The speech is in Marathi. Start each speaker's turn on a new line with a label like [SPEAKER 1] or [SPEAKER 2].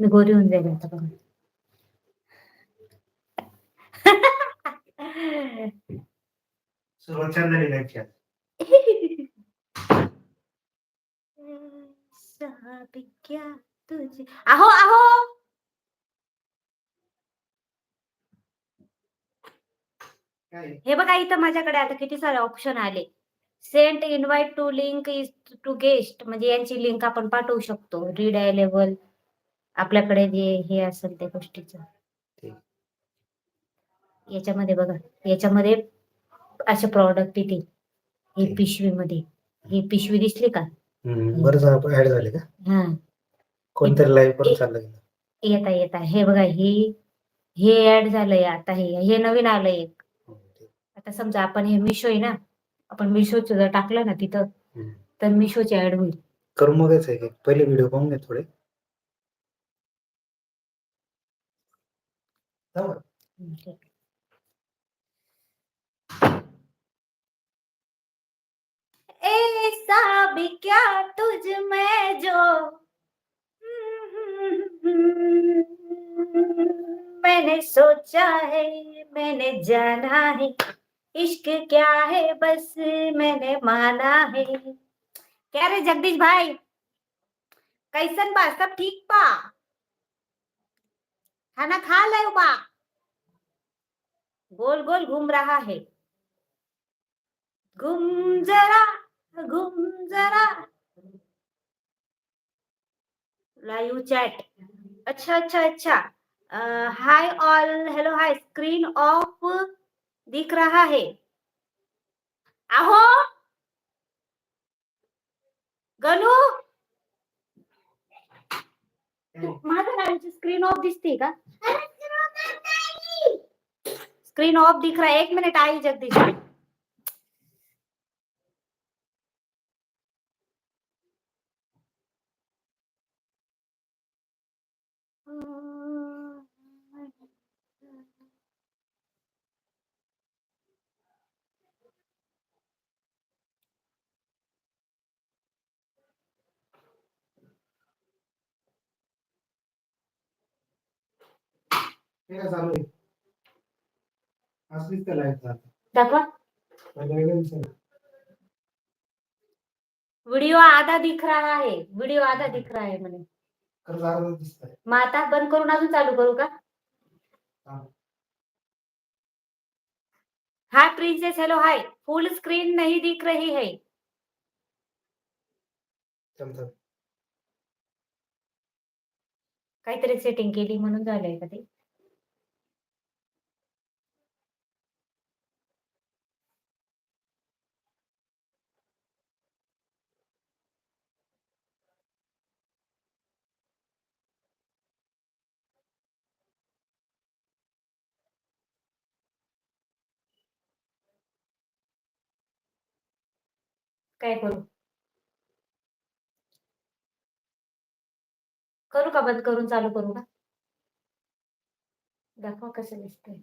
[SPEAKER 1] मी गोरी होऊन जाईल आता बघा.
[SPEAKER 2] सुरुवात छान झाली नाही छान
[SPEAKER 1] साहब क्या तुझे. आहो आहो!
[SPEAKER 2] काय?
[SPEAKER 1] हे बघा इथं माझ्याकडे आता किती सारे ऑप्शन आले. Sent invite to link is to guest म्हणजे यांची लिंक आपण पाठवू शकतो. रीड लेवल आपल्याकडे जे हे असेल त्या गोष्टीच. याच्यामध्ये बघा याच्यामध्ये असे प्रॉडक्ट इथे हे. पिशवीमध्ये. ही पिशवी दिसली का?
[SPEAKER 2] बरं ऍड झाले का?
[SPEAKER 1] हा.
[SPEAKER 2] कोणतरी लाईव्ह चाललं
[SPEAKER 1] येता येता. हे बघा हे हे ऍड झालंय आता हे. हे नवीन आलंय एक. आता समजा आपण हे मिशो आहे ना आपण मिशोचं जर टाकलं ना तिथं. तर मिशोची ऍड होईल.
[SPEAKER 2] करून बघायचं आहे पहिले व्हिडिओ पाहून घे थोडे. का?
[SPEAKER 1] हम्म, ऐसा क्या तुझ में जो? मैंने सोचा है मैंने जाना है। इश्क क्या है बस मैंने माना है। क्या रे जगदीश भाई कैसन बा? सब ठीक बा? खाना खा ले बा गोल गोल घूम रहा है। घूम जरा घूम जरा। Live chat. अच्छा अच्छा अच्छा। Hi all hello hi. Screen off दिख रहा है। आहो? गणू माझ्या गाडीची स्क्रीन ऑफ दिसते का स्क्रीन ऑफ दिख रहा है एक मिनट आई जगदीश
[SPEAKER 2] हे काय चालू आहे? असलीच त्या लाईव्ह झालं
[SPEAKER 1] दाखवा.
[SPEAKER 2] पहिलं वेगळं दिसेल.
[SPEAKER 1] वीडियो आधा दिख रहा है वीडियो आधा दिख रहा है म्हणे मग आता बंद करून अजून चालू करू का. Hi princess hello hi full screen नहीं दिख रही है. काहीतरी सेटिंग केली म्हणून झालंय का ते? काय करू? करू का बंद? करून चालू करू का? दाखवा कसं दिसतंय.